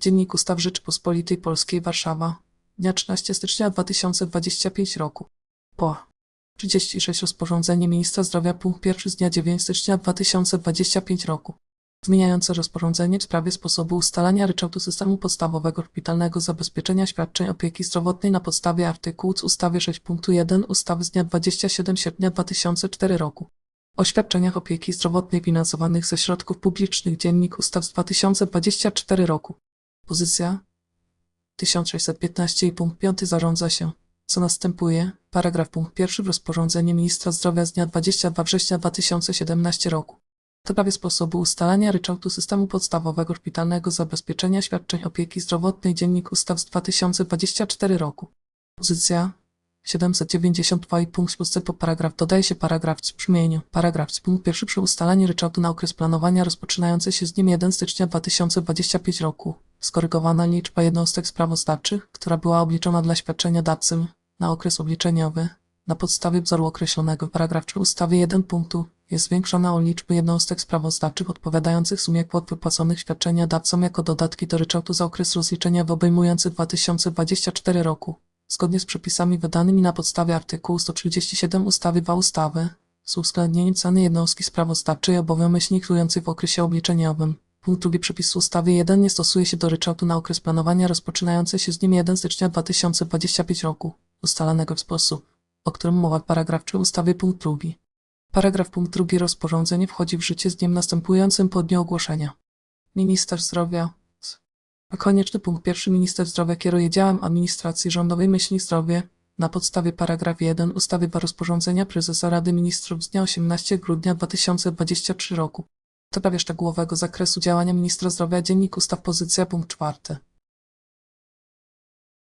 Dziennik Ustaw Rzeczypospolitej Polskiej Warszawa, dnia 13 stycznia 2025 roku. Po 36 rozporządzenie Ministra Zdrowia punkt pierwszy z dnia 9 stycznia 2025 roku. Zmieniające rozporządzenie w sprawie sposobu ustalania ryczałtu systemu podstawowego szpitalnego zabezpieczenia świadczeń opieki zdrowotnej na podstawie artykułu z ustawy 6.1 ustawy z dnia 27 sierpnia 2004 roku o świadczeniach opieki zdrowotnej finansowanych ze środków publicznych Dziennik Ustaw z 2024 roku. Pozycja 1615 i punkt 5 zarządza się, co następuje, paragraf punkt pierwszy w rozporządzeniu Ministra Zdrowia z dnia 22 września 2017 roku. W sprawie sposobu ustalania ryczałtu systemu podstawowego szpitalnego zabezpieczenia świadczeń opieki zdrowotnej Dziennik Ustaw z 2024 roku. Pozycja 792 i punkt 6 po paragraf dodaje się paragraf w brzmieniu. Paragraf z punkt pierwszy przy ustalaniu ryczałtu na okres planowania rozpoczynający się z dniem 1 stycznia 2025 roku. Skorygowana liczba jednostek sprawozdawczych, która była obliczona dla świadczeniodawcy na okres obliczeniowy na podstawie wzoru określonego w paragraf 3 ustawy 1 punktu jest zwiększona o liczbę jednostek sprawozdawczych odpowiadających sumie kwot wypłaconych świadczeniodawcom jako dodatki do ryczałtu za okres rozliczeniowy obejmujący 2024 roku zgodnie z przepisami wydanymi na podstawie artykułu 137 ustawy 2 ustawy z uwzględnieniem ceny jednostki sprawozdawczej obowiązek w okresie obliczeniowym. Punkt drugi przepisu ustawy 1 nie stosuje się do ryczałtu na okres planowania rozpoczynający się z dniem 1 stycznia 2025 roku, ustalanego w sposób, o którym mowa w paragraf 3 ustawy punkt drugi. Paragraf punkt drugi rozporządzenie wchodzi w życie z dniem następującym po dniu ogłoszenia. Minister Zdrowia a konieczny punkt pierwszy minister zdrowia kieruje działem administracji rządowej myśli zdrowie na podstawie paragraf 1 ustawy 2 rozporządzenia prezesa Rady Ministrów z dnia 18 grudnia 2023 roku. W sprawie szczegółowego zakresu działania ministra zdrowia dziennik ustaw pozycja punkt czwarty.